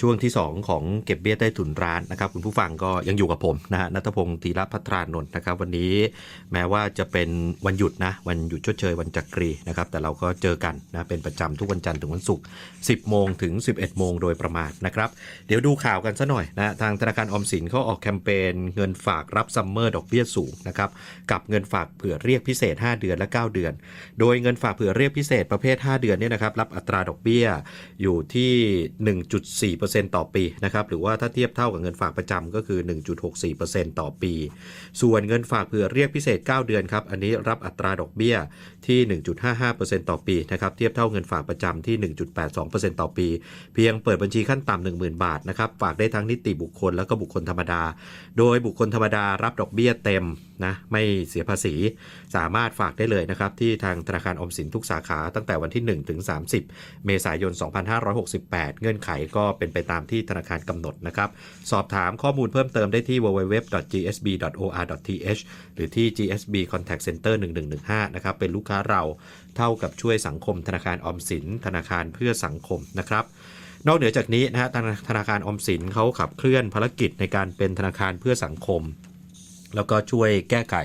ช่วงที่ 2 ของเก็บเบี้ยใต้ถุนร้านนะครับ คุณผู้ฟังก็ยังอยู่กับผมนะฮะนัทพงศ์ธีรพัทรานนท์นะครับ วันนี้แม้ว่าจะเป็นวันหยุดนะ วันหยุดชดเชยวันจักรีนะครับ แต่เราก็เจอกันนะเป็นประจำทุกวันจันทร์ถึงวันศุกร์ 10 โมงถึง 11 โมงโดยประมาณนะครับ เดี๋ยวดูข่าวกันซะหน่อยนะทางธนาคารออมสินเขาออกแคมเปญเงินฝากรับซัมเมอร์ดอกเบี้ยสูงนะครับกับเงินฝากเผื่อเรียกพิเศษ 5 เดือนและ 9 เดือน โดยเงินฝากเผื่อเรียกพิเศษประเภท 5 เดือนเนี่ยนะครับรับอัตราดอกเบี้ยอยู่ที่ 1.4%ต่อปีนะครับหรือว่าถ้าเทียบเท่ากับเงินฝากประจำก็คือ 1.64%ต่อปี ส่วนเงินฝากเผื่อเรียกพิเศษ 9 เดือนครับอันนี้รับอัตราดอกเบี้ยที่ 1.55%ต่อปีนะครับเทียบเท่าเงินฝากประจำที่ 1.82%ต่อปี เพียงเปิดบัญชีขั้นต่ำ10,000 บาทนะครับฝากได้ทั้งนิติบุคคลแล้วก็บุคคลธรรมดา โดยบุคคลธรรมดารับดอกเบี้ยเต็มนะไม่เสียภาษีสามารถฝากได้เลยนะครับ ที่ทางธนาคารอมสินทุกสาขาตั้งแต่วันที่ 1 ถึง 30 เมษายน 2568 เงื่อนไขก็เป็นไปตามที่ธนาคารกำหนดนะครับ สอบถามข้อมูลเพิ่มเติมได้ที่ www.gsb.or.th หรือที่ GSB Contact Center 1115 นะครับ เป็นลูกค้าเราเท่ากับช่วยสังคมธนาคารอมสิน ธนาคารเพื่อสังคมนะครับนอกเหนือจากนี้นะฮะธนาคารอมสินเขาขับเคลื่อนภารกิจในการเป็นธนาคารเพื่อสังคม แล้วก็ช่วยแก้ไข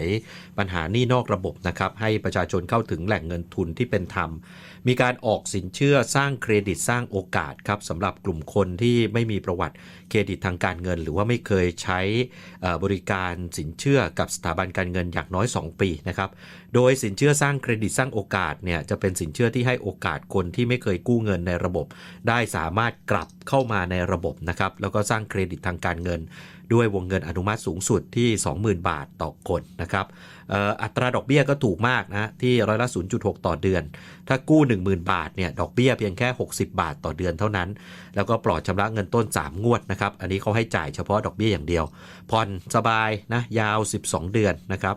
ปัญหาหนี้นอกระบบนะครับ ให้ประชาชนเข้าถึงแหล่งเงินทุนที่เป็นธรรม มีการออกสินเชื่อสร้างเครดิตสร้างโอกาสครับสำหรับกลุ่มคนที่ไม่มีประวัติเครดิตทางการเงิน หรือว่าไม่เคยใช้บริการสินเชื่อกับสถาบันการเงินอย่างน้อย 2 ปีนะครับ โดยสินเชื่อสร้างเครดิตสร้างโอกาสเนี่ยจะเป็นสินเชื่อที่ให้โอกาสคนที่ไม่เคยกู้เงินในระบบ ได้สามารถกลับเข้ามาในระบบนะครับแล้วก็สร้างเครดิตทางการเงิน ด้วยวงเงินอนุมัติสูงสุดที่ 20,000 บาทต่อคนนะครับอัตราดอกเบี้ยก็ถูกมากนะที่ร้อยละ 0.6 ต่อเดือน ถ้ากู้ 10,000 บาทเนี่ยดอกเบี้ยเพียงแค่ 60 บาทต่อเดือนเท่านั้น แล้วก็ปลอดชำระเงินต้น 3 งวดนะครับ อันนี้เขาให้จ่ายเฉพาะดอกเบี้ยอย่างเดียวผ่อนสบายนะยาว 12 เดือนนะครับ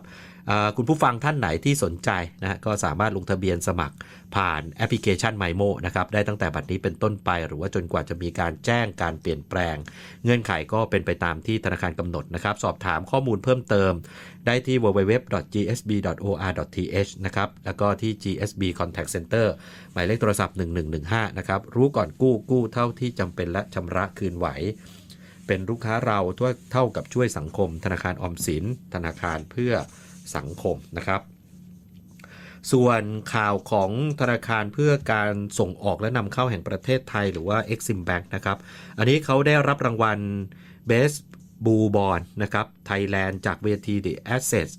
คุณผู้ฟังท่านไหนที่สนใจนะก็สามารถลงทะเบียนสมัครผ่านแอปพลิเคชัน m มโมนะครับได้ตั้งแต่บัดนี้เป็นต้นไปหรือว่าจนกว่าจะมีการแจ้งการเปลี่ยนแปลง เงื่อนไขก็เป็นไปตามที่ธนาคารกำหนดนะครับ สอบถามข้อมูลเพิ่มเติม ได้ที่ www.gsb.or.th นะครับแล้วก็ที่ GSB Contact Center หมายเลขโทรศัพท์ 1115 นะครับรู้ก่อนกู้กู้เท่าที่จำเป็นและชำระคืนไหวเป็นลูกค้าเราทั่วเท่ากับช่วยสังคม ธนาคารออมสิน ธนาคารเพื่อ สังคมนะครับส่วนข่าวของธนาคารเพื่อการส่งออกและนำเข้าแห่งประเทศไทยหรือว่า Exim Bank นะครับ อันนี้เขาได้รับรางวัล Best Blue b o n นะครับ Thailand จากเวที The Assets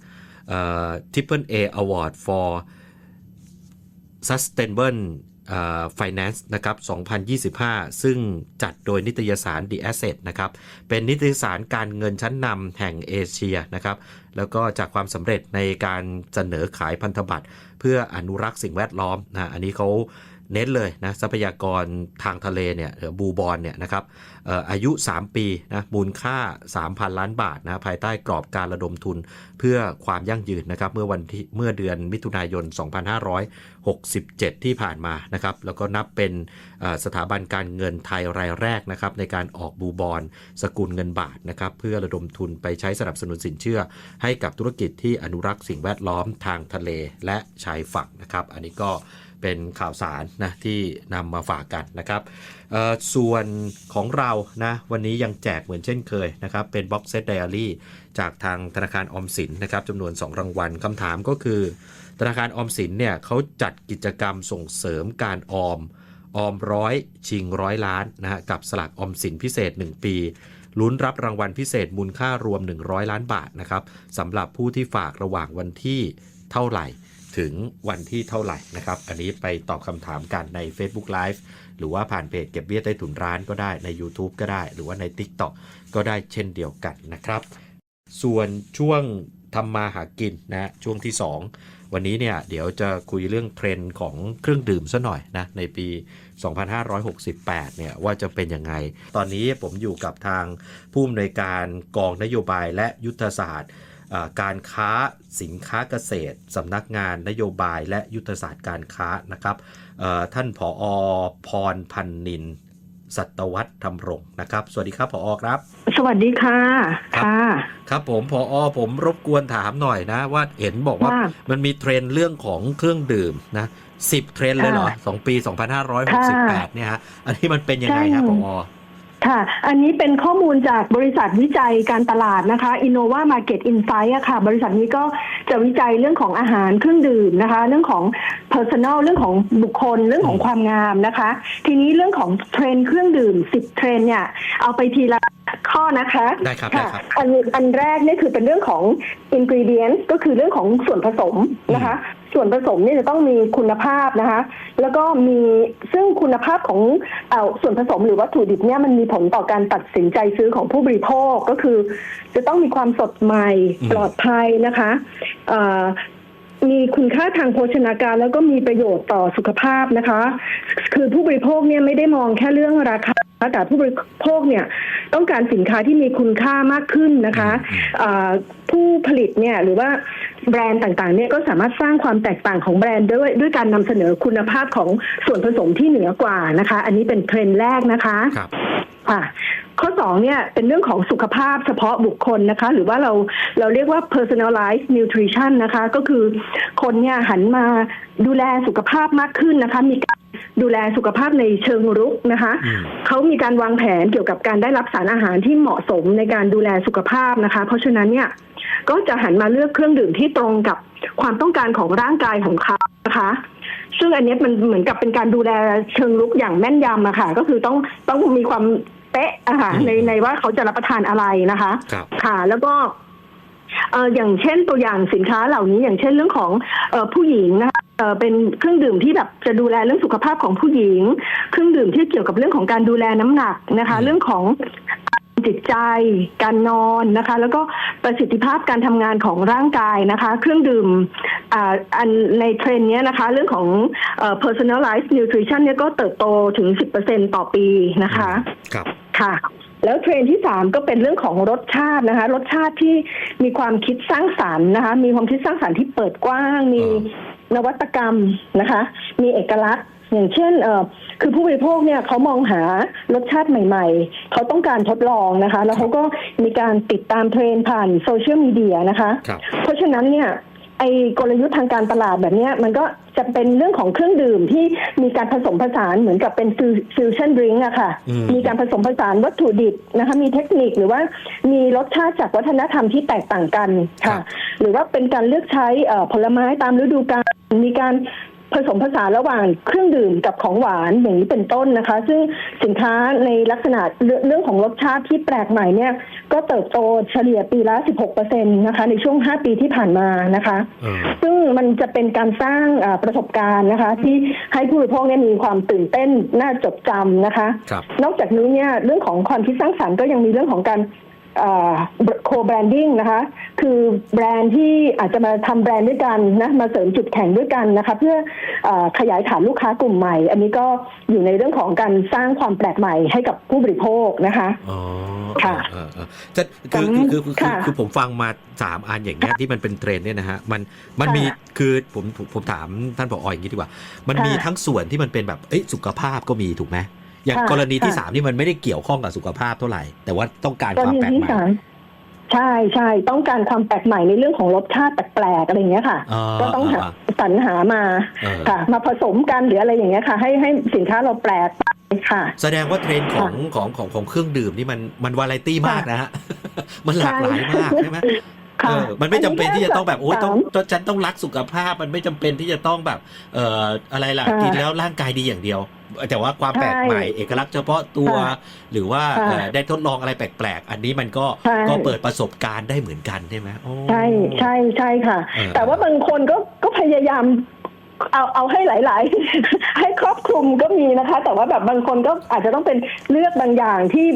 เอ่อ Triple A Award for Sustainable Finance นะครับ 2025 ซึ่งจัดโดยนิตยสาร The Asset นะครับ เป็นนิตยสารการเงินชั้นนำแห่งเอเชียนะครับ แล้วก็จากความสำเร็จในการเสนอขายพันธบัตร เพื่ออนุรักษ์สิ่งแวดล้อมนะ อันนี้เขา เน้นเลยนะทรัพยากรทางทะเลเนี่ยบูบอลเนี่ยนะครับอายุ 3 ปีนะมูลค่า 3,000 ล้านบาทนะภายใต้กรอบการระดมทุนเพื่อความยั่งยืนนะครับเมื่อวันที่เมื่อเดือนมิถุนายน 2567 ที่ผ่านมานะครับแล้วก็นับเป็นสถาบันการเงินไทยรายแรกนะครับในการออกบูบอลสกุลเงินบาทนะครับเพื่อระดมทุนไปใช้สนับสนุนสินเชื่อ ให้กับธุรกิจที่อนุรักษ์สิ่งแวดล้อมทางทะเลและชายฝั่งนะครับ อันนี้ก็ เป็นข่าวสารนะที่นำมาฝากกันนะครับส่วนของเรานะวันนี้ยังแจกเหมือนเช่นเคยนะครับเป็นบ็อกเซตไดอารี่จากทางธนาคารออมสินนะครับจำนวน 2 รางวัลคำถามก็คือ ธนาคารออมสินเนี่ยเขาจัดกิจกรรมส่งเสริมการออมออมร้อยชิงร้อยล้านนะฮะกับสลากออมสินพิเศษ 1 ปีลุ้นรับรางวัลพิเศษมูลค่ารวม 100 ล้านบาทนะครับสำหรับผู้ที่ฝากระหว่างวันที่เท่าไหร่ ถึงวันที่เท่าไหร่นะครับ อันนี้ไปตอบคำถามกันใน Facebook Live หรือว่าผ่านเพจเก็บเบี้ยใต้ถุนร้านก็ได้ใน YouTube ก็ได้ หรือว่าใน TikTok ก็ได้เช่นเดียวกันนะครับ ส่วนช่วงทำมาหากินนะช่วงที่ 2 วันนี้เนี่ยเดี๋ยวจะคุยเรื่องเทรนด์ของเครื่องดื่มซะหน่อยนะในปี 2568 เนี่ยว่าจะเป็นยังไง ตอนนี้ผมอยู่กับทางผู้อำนวยการกองนโยบายและยุทธศาสตร์ การค้าสินค้าเกษตรสำนักงานนโยบายและยุทธศาสตร์การค้านะครับเอ่อท่านผออพรพันนินสัตวัฒน์ธรรมรงค์นะครับ สวัสดีครับผออครับ สวัสดีค่ะครับค่ะ ครับผมพออผมรบกวนถามหน่อยนะ ว่าเห็นบอกว่าว่ามันมีเทรนด์เรื่องของเครื่องดื่มนะสิบเทรนด์เลยเหรอค่ะสองปี2568เนี่ยฮะอันนี้มันเป็นยังไงครับใช่พออ ค่ะ อันนี้เป็นข้อมูลจากบริษัทวิจัยการตลาดนะคะ Innova Market Insight อะค่ะ บริษัทนี้ก็จะวิจัยเรื่องของอาหารเครื่องดื่มนะคะ เรื่องของ personal เรื่องของบุคคล เรื่องของความงามนะคะ ทีนี้เรื่องของเทรนด์เครื่องดื่ม 10 เทรนด์เนี่ย เอาไปทีละข้อนะคะได้ครับได้ค่ะครับอันอันแรกเนี่ยคือเป็นเรื่องของ ingredient ก็คือเรื่องของส่วนผสมนะคะ ส่วนผสมเนี่ยจะต้องมีคุณภาพนะคะ แล้วก็มีซึ่งคุณภาพของเออส่วนผสมหรือวัตถุดิบเนี่ยมันมีผลต่อการตัดสินใจซื้อของผู้บริโภคก็คือ จะต้องมีความสดใหม่อืมปลอดภัยนะคะเอ่อมีคุณค่าทางโภชนาการแล้วก็มีประโยชน์ต่อสุขภาพนะคะ คือผู้บริโภคเนี่ยไม่ได้มองแค่เรื่องราคา แต่ผู้บริโภคเนี่ยต้องการสินค้าที่มีคุณค่ามากขึ้นนะคะอืมเอ่อผู้ผลิตเนี่ยหรือว่าแบรนด์ต่างๆเนี่ยก็สามารถสร้างความแตกต่างของแบรนด์ด้วยด้วยการนำเสนอคุณภาพของส่วนผสมที่เหนือกว่านะคะ อันนี้เป็นเทรนด์แรกนะคะครับค่ะข้อสองเนี่ยเป็นเรื่องของสุขภาพเฉพาะบุคคลนะคะ หรือว่าเราเราเรียกว่า personalized nutrition นะคะ ก็คือคนเนี่ยหันมาดูแลสุขภาพมากขึ้นนะคะ มีการ ดูแลสุขภาพในเชิงรุกนะคะอืมเขามีการวางแผนเกี่ยวกับการได้รับสารอาหารที่เหมาะสมในการดูแลสุขภาพนะคะ เพราะฉะนั้นเนี่ยก็จะหันมาเลือกเครื่องดื่มที่ตรงกับความต้องการของร่างกายของเขานะคะ ซึ่งอันเนี้ยมันเหมือนกับเป็นการดูแลเชิงลุกอย่างแม่นยำอะค่ะ ก็คือต้องต้องมีความเป๊ะอะค่ะอืมในในว่าเขาจะรับประทานอะไรนะคะครับค่ะ แล้วก็เอออย่างเช่นตัวอย่างสินค้าเหล่านี้ อย่างเช่นเรื่องของเออผู้หญิงนะคะเออเป็นเครื่องดื่มที่แบบจะดูแลเรื่องสุขภาพของผู้หญิง เครื่องดื่มที่เกี่ยวกับเรื่องของการดูแลน้ำหนักนะคะอืมเรื่องของจิตใจ การนอนนะคะ แล้วก็ประสิทธิภาพการทำงานของร่างกายนะคะ เครื่องดื่มอ่าอันในเทรนด์เนี้ยนะคะ เรื่องของเอ่อ personalized nutrition เนี่ยก็เติบโตถึง 10%ต่อปีนะคะ ครับค่ะ แล้วเทรนด์ที่สามก็เป็นเรื่องของรสชาตินะคะ รสชาติที่มีความคิดสร้างสรรค์นะคะ มีความคิดสร้างสรรค์ที่เปิดกว้าง มีอ่นวัตกรรมนะคะ มีเอกลักษณ์ อย่างเช่นเอ่อคือผู้บริโภคเนี่ยเขามองหารสชาติใหม่ๆ เขาต้องการทดลองนะคะ แล้วเขาก็มีการติดตามเทรนด์ผ่านโซเชียลมีเดียนะคะครับเพราะฉะนั้นเนี่ย ไอ้กลยุทธ์ทางการตลาดแบบเนี้ยมันก็จะเป็นเรื่องของเครื่องดื่มที่มีการผสมผสานเหมือนกับเป็นฟิวชั่นดริงก์อะค่ะอืมมีการผสมผสานวัตถุดิบนะคะ มีเทคนิคหรือว่ามีรสชาติจากวัฒนธรรมที่แตกต่างกันค่ะ หรือว่าเป็นการเลือกใช้เอ่อผลไม้ตามฤดูกาลมีการ ผสมผสานระหว่างเครื่องดื่มกับของหวานอย่างนี้เป็นต้นนะคะ ซึ่งสินค้าในลักษณะเรื่องเรื่องของรสชาติที่แปลกใหม่เนี่ย ก็เติบโตเฉลี่ยปีละ 16%นะคะ ในช่วง 5 ปีที่ผ่านมานะคะเออซึ่งมันจะเป็นการสร้างอ่าประสบการณ์นะคะ ที่ให้ผู้บริโภคเนี่ยมีความตื่นเต้นน่าจดจำนะคะครับนอกจากนี้เนี่ยเรื่องของความคิดสร้างสรรค์ก็ยังมีเรื่องของการ โคแบรนดิ้งนะคะ คือแบรนด์ที่อาจจะมาทำแบรนด์ด้วยกันนะมาเสริมจุดแข็งด้วยกันนะคะ เพื่ออาขยายฐานลูกค้ากลุ่มใหม่ อันนี้ก็อยู่ในเรื่องของการสร้างความแปลกใหม่ให้กับผู้บริโภคนะคะอ๋อค่ะเออเออจะคือสำคือคือคือค่ะคือผมฟังมาสามอันอย่างเงี้ยที่มันเป็นเทรนด์เนี่ยนะฮะมันมันค่ะมีคือผมผมผมถามท่านผออย่างนี้ดีกว่า มันค่ะมีทั้งส่วนที่มันเป็นแบบเอ้ยสุขภาพก็มีถูกไหม อย่างค่ะกรณีที่ค่ะสามนี่มันไม่ได้เกี่ยวข้องกับสุขภาพเท่าไหร่ แต่ว่าต้องการกครวามณีแปลกที่ใหม่สามใช่ใช่ต้องการความแปลกใหม่ในเรื่องของรสชาติแปลกๆอะไรอย่างเงี้ยค่ะอ๋อก็ต้องหาอ่าสรรหามาเออค่ะ มาผสมกันหรืออะไรอย่างเงี้ยค่ะ ให้ให้สินค้าเราแปลกไปค่ะ แสดงว่าเทรนด์ของของของของเครื่องดื่มนี่มันมันวาไรตี้มากนะฮะมันหลากหลายมากใช่ไหมค่ะ เออมันไม่จำเป็นที่จะต้องแบบโอ้ยต้องสามต้องฉันต้องรักสุขภาพ มันไม่จำเป็นที่จะต้องแบบ เอ่ออะไรล่ะค่ะกินแล้วร่างกายดีอย่างเดียว แต่ว่าความแปลกใหม่ใช่เอกลักษณ์เฉพาะตัว ค่ะหรือว่าค่ะเอ่อได้ทดลองอะไรแปลกๆ อันนี้มันก็ใช่ ก็เปิดประสบการณ์ได้เหมือนกันใช่ไหมโอ้ ใช่ใช่ใช่ค่ะ เออแต่ว่าบางคนก็ก็พยายาม เอาเอาให้หลาย ๆ ให้ครอบคลุมก็มีนะคะ แต่ว่าแบบบางคนก็อาจจะต้องเป็นเลือกบางอย่างที่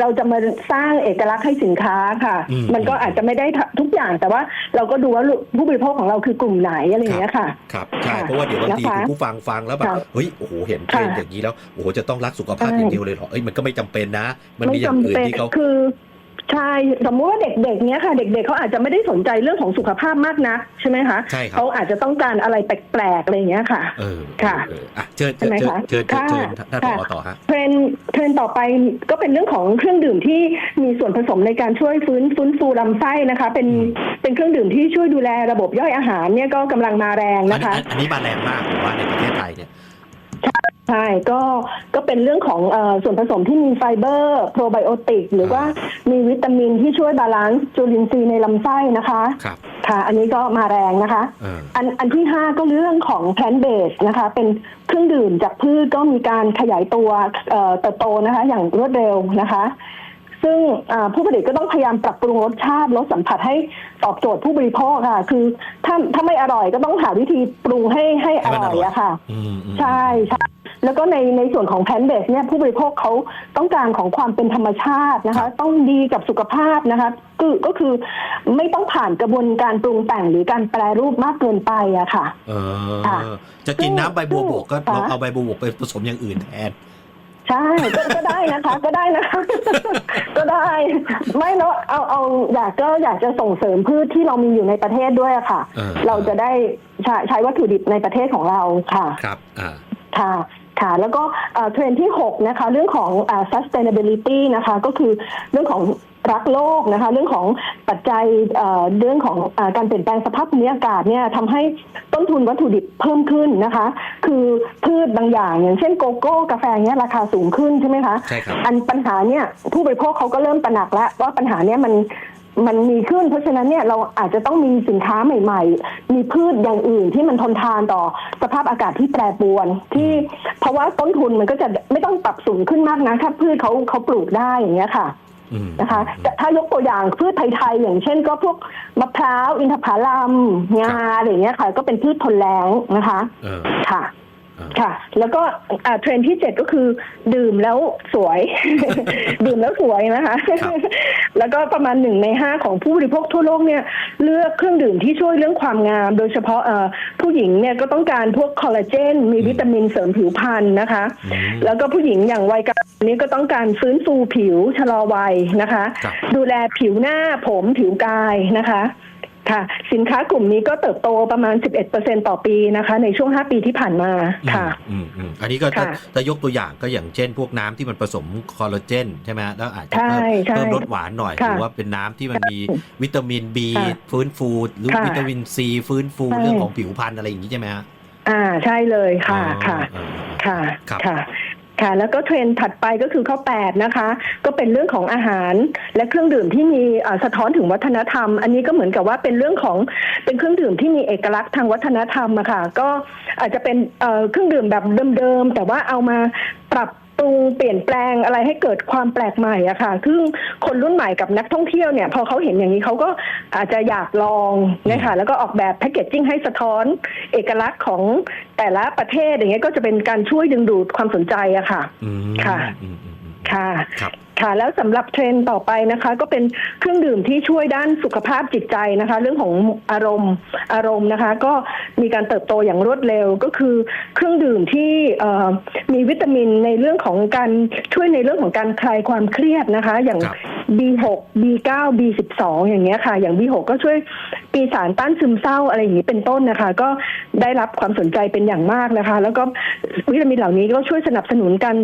เราจะมาสร้างเอกลักษณ์ให้สินค้าค่ะ อืม มันก็อาจจะไม่ได้ทุกอย่างแต่ว่าเราก็ดูว่าผู้บริโภคของเราคือกลุ่มไหนอะไรอย่างเงี้ยค่ะ ครับใช่ค่ะเพราะว่าเดี๋ยวบางทีนะคะคุณผู้ฟังฟังแล้วแบบค่ะเฮ้ยโอ้โหเห็นเทรนด์ค่ะอย่างนี้แล้วโอ้โหจะต้องรักสุขภาพใช่ อย่างเดียวเลยเหรอเอ้ยมันก็ไม่จำเป็นนะ มันมีไม่อย่างจำอื่นเป็นที่เขา คือ ใช่สมมุติว่าเด็กๆเนี้ยค่ะ เด็กๆเขาอาจจะไม่ได้สนใจเรื่องของสุขภาพมากนักใช่ไหมคะใช่ครับ เขาอาจจะต้องการอะไรแปลกๆอะไรอย่างเงี้ยค่ะ เออค่ะเอออะเชิญใช่ไหมเชิญคะเชิญเชิญเชิญค่ะท่านผค่ะ อต่อฮะ เทรนด์เทรนด์ต่อไปก็เป็นเรื่องของเครื่องดื่มที่มีส่วนผสมในการช่วยฟื้นฟื้นฟูลำไส้นะคะ เป็นอืม เป็นเครื่องดื่มที่ช่วยดูแลระบบย่อยอาหารเนี่ยก็กำลังมาแรงอันนะคะ อันอันนี้มาแรงมากผมว่าในประเทศไทยเนี่ย ใช่ ก็ ก็เป็นเรื่องของเออส่วนผสมที่มีไฟเบอร์ โปรไบโอติก หรือว่ามีวิตามินที่ช่วยบาลานซ์จุลินทรีย์ในลำไส้นะคะ ครับ ค่ะ อันนี้ก็มาแรงนะคะ เออ อัน อันที่ห้าก็เรื่องของแพลนเบสนะคะ เป็นเครื่องดื่มจากพืชก็มีการขยายตัวเอ่อเติบโตนะคะ อย่างรวดเร็วนะคะ ซึ่งอ่าผู้ผลิตก็ต้องพยายามปรับปรุงรสชาติลดสัมผัสให้ตอบโจทย์ผู้บริโภคค่ะ คือถ้าถ้าไม่อร่อยก็ต้องหาวิธีปรุงให้ให้อให้มันอร่ร่ออยยอะค่ะ อืมอืมใช่ใช่ แล้วก็ในในส่วนของแพลนเบสเนี่ยผู้บริโภคเขาต้องการของความเป็นธรรมชาตินะคะ ต้องดีกับสุขภาพนะคะคือก็คือไม่ต้องผ่านกระบวนการปรุงแต่งหรือการแปรรูปมากเกินไปอะค่ะเอค่ะอจะกินน้ำใบบัวบกก็ค่ะลองเอาใบบัวบกไปผสมอย่างอื่นแทนใช่ก็ก็ได้นะคะก็ได้นะคะ ก็ได้ ไม่เนาะเอาเอาอยากก็อยากจะส่งเสริมพืชที่เรามีอยู่ในประเทศด้วยอะค่ะเออเราจะได้ใช้ใช้วัตถุดิบในประเทศของเราค่ะครับอ่าค่ะ ค่ะแล้วก็เอ่อเทรนด์ที่ 6 นะคะ เรื่องของอ่า sustainability นะคะก็คือเรื่องของรักโลกนะคะ เรื่องของปัจจัยเอ่อเรื่องของอาการเปลี่ยนแปลงสภาพภูมิอากาศเนี่ยทำให้ต้นทุนวัตถุดิบเพิ่มขึ้นนะคะ คือพืชบางอย่างอย่างเช่นโกโก้กาแฟเนี่ยราคาสูงขึ้นใช่ไหมคะใช่ครับอันปัญหาเนี่ยผู้บริโภคเขาก็เริ่มตระหนักแล้วว่าปัญหาเนี่ยมัน มันมีขึ้น เพราะฉะนั้นเนี่ยเราอาจจะต้องมีสินค้าใหม่ ๆ มีพืชอย่างอื่นที่มันทนทานต่อสภาพอากาศที่แปรปรวน ที่เพราะว่าต้นทุนมันก็จะไม่ต้องปรับสูงขึ้นมากนะถ้าพืชเขาเขาปลูกได้อย่างเงี้ยค่ะอืมนะคะแต่ถ้ายกตัวอย่างพืชไทยๆอย่างเช่น ก็พวกมะพร้าวอินทผลัมงาอะไรอย่างเงี้ยค่ะ ก็เป็นพืชทนแล้งนะคะเออค่ะเออ ค่ะ แล้วก็อ่าเทรนด์ที่เจ็ดก็คือ ดื่มแล้วสวย ดื่มแล้วสวยนะคะ แล้วก็ประมาณหนึ่งในห้าของผู้บริโภคทั่วโลกเนี่ย เลือกเครื่องดื่มที่ช่วยเรื่องความงาม โดยเฉพาะเอ่อผู้หญิงเนี่ยก็ต้องการพวกคอลลาเจน มีวิตามินเสริมผิวพรรณนะคะอืมแล้วก็ผู้หญิงอย่างวัยกลางนี้ก็ต้องการฟื้นฟูผิวชะลอวัยนะคะครับดูแลผิวหน้าผมผิวกายนะคะ ค่ะสินค้ากลุ่มนี้ก็เติบโตประมาณ 11%ต่อปีนะคะ ในช่วง 5 ปีที่ผ่านมาค่ะอืมอืมอันนี้ก็ถ้าค่ะถ้ายกตัวอย่างก็อย่างเช่น พวกน้ำที่มันผสมคอลลาเจนใช่ไหมฮะแล้วอาจจะใช่เพิ่มใช่เพิ่มรสหวานหน่อยหค่ะรือว่าเป็นน้ำที่มันมีวิตามิน B ค่ะฟื้นฟู หรือค่ะวิตามินซีฟื้นฟูใช่ เรื่องของผิวพรรณอะไรอย่างนี้ใช่ไหมฮะอ่าใช่เลยค่ะอ๋อค่ะเออเออค่ะ ครับ ค่ะ ค่ะแล้วก็เทรนด์ถัดไปก็คือข้อ 8 นะคะ ก็เป็นเรื่องของอาหารและเครื่องดื่มที่มีสะท้อนถึงวัฒนธรรม อันนี้ก็เหมือนกับว่าเป็นเรื่องของเป็นเครื่องดื่มที่มีเอกลักษณ์ทางวัฒนธรรมอะค่ะก็อาจจะเป็นเครื่องดื่มแบบเดิมๆแต่ว่าเอามาปรับ ปรุงเปลี่ยนแปลงอะไรให้เกิดความแปลกใหม่อะค่ะซึ่งคนรุ่นใหม่กับนักท่องเที่ยวเนี่ยพอเขาเห็นอย่างนี้เขาก็อาจจะอยากลองนะคะแล้วก็ออกแบบแพคเกจจิ้งให้สะท้อนเอกลักษณ์ของแต่ละประเทศอย่างเงี้ยก็จะเป็นการช่วยดึงดูดความสนใจอะค่ะอืมค่ะอืมอืมอืมค่ะครับค่ะแล้วสำหรับเทรนด์ต่อไปนะคะ ก็เป็นเครื่องดื่มที่ช่วยด้านสุขภาพจิตใจนะคะ เรื่องของอารมณ์อารมณ์นะคะ ก็ มีการเติบโตอย่างรวดเร็วก็คือเครื่องดื่มที่เอ่อมีวิตามินในเรื่องของการช่วยในเรื่องของการคลายความเครียดนะคะ อย่างครับ B6 B9 B12 อย่างเงี้ยค่ะ อย่าง B6 ก็ช่วยปีสารต้านซึมเศร้าอะไรอย่างนี้เป็นต้นนะคะ ก็ได้รับความสนใจเป็นอย่างมากนะคะ แล้วก็วิตามินเหล่านี้ก็ช่วยสนับสนุนการ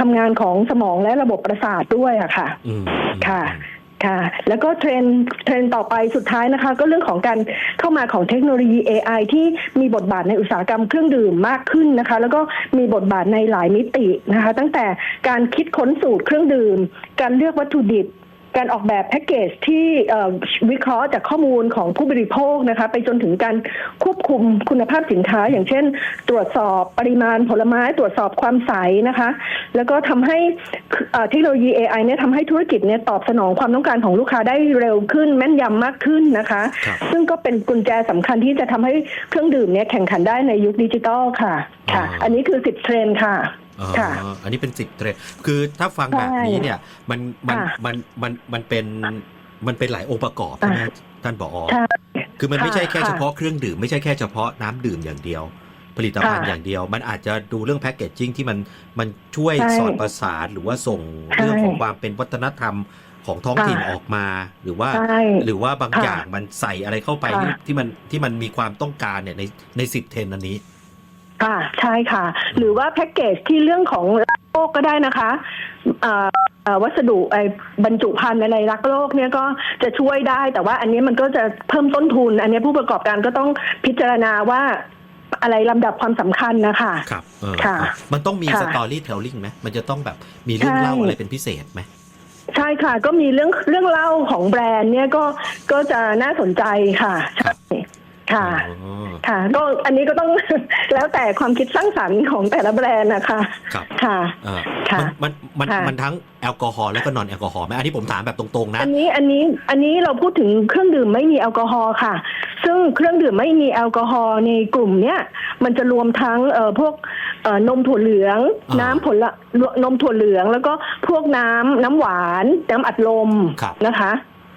ทำงานของสมองและระบบประสาทด้วยอะค่ะอืมค่ะ ค่ะ แล้วก็เทรนเทรนต่อไปสุดท้ายนะคะ ก็เรื่องของการเข้ามาของเทคโนโลยี AI ที่มีบทบาทในอุตสาหกรรมเครื่องดื่มมากขึ้นนะคะ แล้วก็มีบทบาทในหลายมิตินะคะ ตั้งแต่การคิดค้นสูตรเครื่องดื่ม การเลือกวัตถุดิบ การออกแบบแพ็กเกจที่เอ่อวิเคราะห์จากข้อมูลของผู้บริโภคนะคะไปจนถึงการควบคุมคุณภาพสินค้า อย่างเช่น ตรวจสอบปริมาณผลไม้ตรวจสอบความใสนะคะ แล้วก็ทำให้เอ่อเทคโนโลยี AI เนี่ยทำให้ธุรกิจเนี่ยตอบสนองความต้องการของลูกค้าได้เร็วขึ้น แม่นยำมากขึ้นนะคะครับซึ่งก็เป็นกุญแจสำคัญที่จะทำให้เครื่องดื่มเนี่ยแข่งขันได้ในยุคดิจิทัลค่ะค่ะอ๋ออัอันนี้คือสิบเทรนด์ค่ะอ๋อ ค่ะอันนี้เป็นสิบเทรนด์คือถ้าฟังใช่แบบนี้เนี่ย มันมันค่ะมันมันมันเป็นมันเป็นหลายองค์ประกอบใช่ไหมท่านผอใช่คือมันไม่ใช่แค่ค่ะเฉพาะเครื่องดื่มไม่ใช่แค่เฉพาะน้ำดื่มอย่างเดียว ผลิตภัณฑ์ค่ะอย่างเดียว มันอาจจะดูเรื่องแพคเกจจิ้งที่มันมันช่วยใช่สอดประสานหรือว่าส่งใช่เรื่องของความเป็นวัฒนธรรมของท้องถิ่นค่ะออกมา หรือว่าใช่หรือว่าบางค่ะอย่างมันใส่อะไรเข้าไปค่ะที่ที่มันที่มันมีความต้องการเนี่ยในในสิบเทนอันนี้ ค่ะใช่ค่ะ หรือว่าแพ็กเกจที่เรื่องของรักโลกก็ได้นะคะเอ่อเอ่อวัสดุไอ้บรรจุภัณฑ์อะไรรักโลกเนี่ยก็จะช่วยได้ แต่ว่าอันนี้มันก็จะเพิ่มต้นทุน อันนี้ผู้ประกอบการก็ต้องพิจารณาว่าอะไรลำดับความสำคัญนะคะครับเออค่ะเออมันต้องมีค่ะสตอรี่เทลลิ่งไหมมันจะต้องแบบมีเรื่องใช่เล่าอะไรเป็นพิเศษไหมใช่ค่ะ ก็มีเรื่องเรื่องเล่าของแบรนด์เนี่ยก็ก็จะน่าสนใจค่ะครับใช่ ค่ะอ๋อค่ะก็อันนี้ก็ต้องแล้วแต่ความคิดสร้างสรรค์ของแต่ละแบรนด์นะคะครับค่ะเออค่ะมันมันมันค่ะมันทั้งแอลกอฮอล์แล้วก็นอนแอลกอฮอล์ไหมอันนี้ผมถามแบบตรงๆนะ อันนี้อันนี้อันนี้เราพูดถึงเครื่องดื่มไม่มีแอลกอฮอล์ค่ะ ซึ่งเครื่องดื่มไม่มีแอลกอฮอล์ในกลุ่มเนี้ยมันจะรวมทั้งเอ่อพวกเอ่อนมถั่วเหลืองอ่าน้ำผลนมถั่วเหลือง แล้วก็พวกน้ำน้ำหวาน น้ำอัดลมครับนะคะ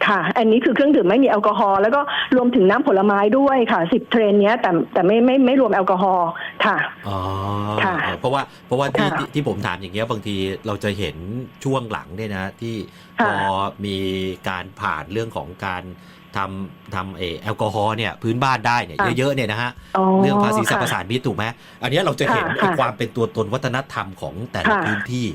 ค่ะ อันนี้คือเครื่องดื่มไม่มีแอลกอฮอล์แล้วก็รวมถึงน้ำผลไม้ด้วยค่ะสิบเทรนเนี้ยแต่แต่ไม่ไม่ไม่รวมแอลกอฮอล์ค่ะอ๋อค่ะเออเพราะว่าเพราะว่าที่ค่ะที่ที่ผมถามอย่างเงี้ยบางทีเราจะเห็นช่วงหลังเนี่ยนะ ที่พค่ะอมีการผ่านเรื่องของการทำทำเออแอลกอฮอล์เนี่ยพื้นบ้านได้เนี่ยค่ะเยอะๆเนี่ยนะฮะอ๋อเรื่องภาษีสรรพค่ะสานมิตถูกไหมอันเนี้ยเราจะเห็นค่ะไอ้ค่ะความเป็นตัวตนวัฒนธรรมของแต่ละค่ะพื้นที่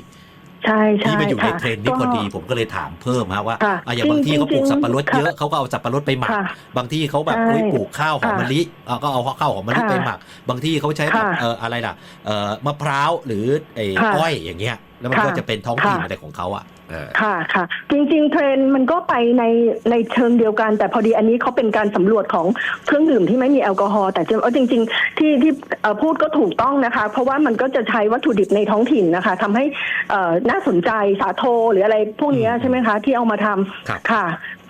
ใช่ใช่ที่มันอยู่ในค่ะเทรนด์นี้พอดีผมก็เลยถามเพิ่มฮะว่าค่ะอะอย่างบางที่เขาปลูกจริงๆสับปะรดเยอะค่ะเขาก็เอาสับปะรดไปหมักค่ะบางที่เขาแบบใช่เฮ้ยปลูกข้าวหอมค่ะมะลิอะก็เอาข้าวหอมมะลิค่ะไปหมัก บางที่เขาใช้แบบค่ะเอ่ออะไรล่ะเอ่อมะพร้าวหรือไอ้ค่ะอ้อยอย่างเงี้ยแล้วมันค่ะก็จะเป็นท้องถิ่นค่ะอะไรของเขาอะเออค่ะค่ะจริงๆเทรนด์มันก็ไปในในเชิงเดียวกัน แต่พอดีอันนี้เขาเป็นการสำรวจของเครื่องดื่มที่ไม่มีแอลกอฮอล์แต่จริงๆจริง ๆ ที่ที่เอ่อพูดก็ถูกต้องนะคะ เพราะว่ามันก็จะใช้วัตถุดิบในท้องถิ่นนะคะทำให้เอ่อน่าสนใจสาโทหรืออะไรพวกเนี้ยอืมใช่ไหมคะ ที่เอามาทำครับค่ะ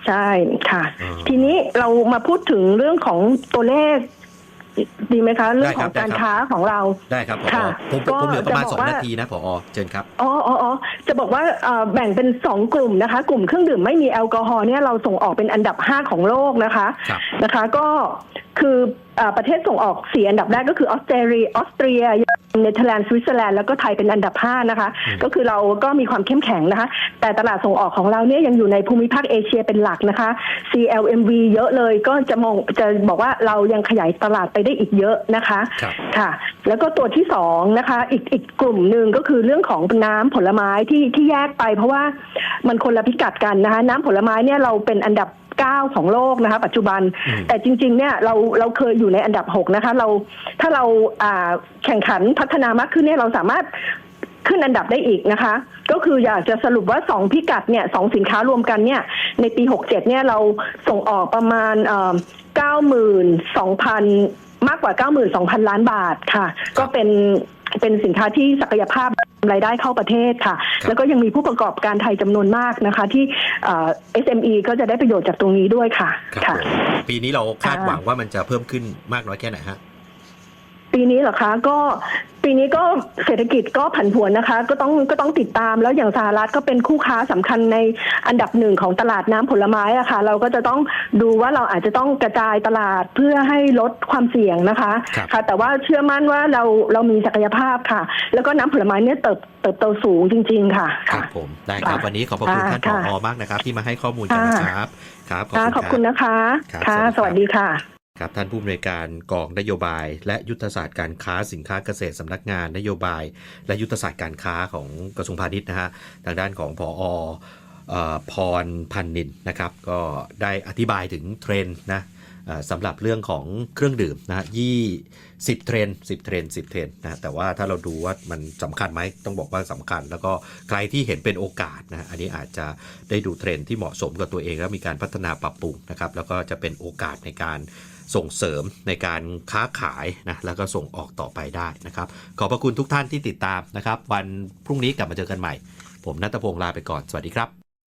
ใช่ค่ะ อืม ทีนี้เรามาพูดถึงเรื่องของตัวเลข ดีไหมคะเรื่องได้ขครัอบงได้การครับค้าของเราได้ครับผอค่ะผมก็ผมเหลือประมาณจะบอกสองว่านาทีนะผอเชิญครับอ๋ออ๋ออ๋อจะบอกว่าเอ่อแบ่งเป็นสองกลุ่มนะคะ กลุ่มเครื่องดื่มไม่มีแอลกอฮอล์เนี่ยเราส่งออกเป็นอันดับ5ของโลกนะคะครับนะคะ ก็คือเอ่อ ประเทศส่งออกสี่อันดับแรกก็คือออสเตรเลียออสเตรียเนเธอร์แลนด์สวิตเซอร์แลนด์แล้วก็ไทยเป็นอันดับ5นะคะอืมก็คือเราก็มีความเข้มแข็งนะคะ แต่ตลาดส่งออกของเราเนี่ยยังอยู่ในภูมิภาคเอเชียเป็นหลักนะคะ CLMV เยอะเลยก็จะมองจะบอกว่าเรายังขยายตลาดไปได้อีกเยอะนะคะครับค่ะ แล้วก็ตัวที่สองนะคะอีกอีกกลุ่มหนึ่งก็คือเรื่องของน้ำผลไม้ที่ที่แยกไป เพราะว่ามันคนละพิกัดกันนะคะ น้ำผลไม้เนี่ยเราเป็นอันดับ 9 ของโลกนะคะ ปัจจุบันอืมแต่จริง ๆ เนี่ยเราเราเคยอยู่ในอันดับ 6 นะคะ เราถ้าเราอ่าแข่งขันพัฒนามากขึ้นเนี่ยเราสามารถขึ้นอันดับได้อีกนะคะ ก็คืออยากจะสรุปว่า 2 พิกัดเนี่ยสองสินค้ารวมกันเนี่ยในปี 67 เนี่ยเราส่งออกประมาณเอ่อ92,000 มากกว่า 92,000 ล้านบาทค่ะ ก็เป็นเป็นสินค้าที่ศักยภาพ รายได้เข้าประเทศค่ะครับแล้วก็ยังมีผู้ประกอบการไทยจำนวนมากนะคะ ที่เอ่อ SME ก็จะได้ประโยชน์จากตรงนี้ด้วยค่ะครับค่ะผมปีนี้เราคาดค่ะหวังว่ามันจะเพิ่มขึ้นมากน้อยแค่ไหนฮะปีนี้เหรอคะก็ ปีนี้ก็เศรษฐกิจก็ผันผวนนะคะ ก็ต้องก็ต้องติดตามแล้วอย่างสหรัฐก็เป็นคู่ค้าสำคัญในอันดับหนึ่งของตลาดน้ำผลไม้อะค่ะ เราก็จะต้องดูว่าเราอาจจะต้องกระจายตลาดเพื่อให้ลดความเสี่ยงนะคะครับค่ะ แต่ว่าเชื่อมั่นว่าเราเรามีศักยภาพค่ะ แล้วก็น้ำผลไม้เนี่ยเติบเติบโตสูงจริง ๆ ค่ะครัค่ะบผมได้ครับค่ะวันนี้ขอบพระคุณค่ะท่านผค่ะอมากนะครับ ที่มาให้ข้อมูลกันค่ะนะครับครับขอบค่ะคุณขอบคคุณรับนะคะครับค่ะสสวัวัสสดีดีครับค่ะ ครับท่านผู้อำนวยการกองนโยบาย และยุทธศาสตร์การค้าสินค้าเกษตรสำนักงานนโยบาย และยุทธศาสตร์การค้าของกระทรวงพาณิชย์นะฮะทางด้านของผอออพรพันนินนะครับ ก็ได้อธิบายถึงเทรนด์นะสำหรับเรื่องของเครื่องดื่มนะฮะยี่สิบเทรนสิบเทรนสิบเทรนนะแต่ว่าถ้าเราดูว่ามันสำคัญไหมต้องบอกว่าสำคัญ แล้วก็ใครที่เห็นเป็นโอกาสนะฮะอันนี้อาจจะได้ดูเทรนที่เหมาะสมกับตัวเองแล้วมีการพัฒนาปรับปรุงนะครับแล้วก็จะเป็นโอกาสในการ ส่งเสริมในการค้าขายนะแล้วก็ส่งออกต่อไปได้นะครับ ขอบพระคุณทุกท่านที่ติดตามนะครับ วันพรุ่งนี้กลับมาเจอกันใหม่ ผมนัทพงศ์ลาไปก่อนสวัสดีครับ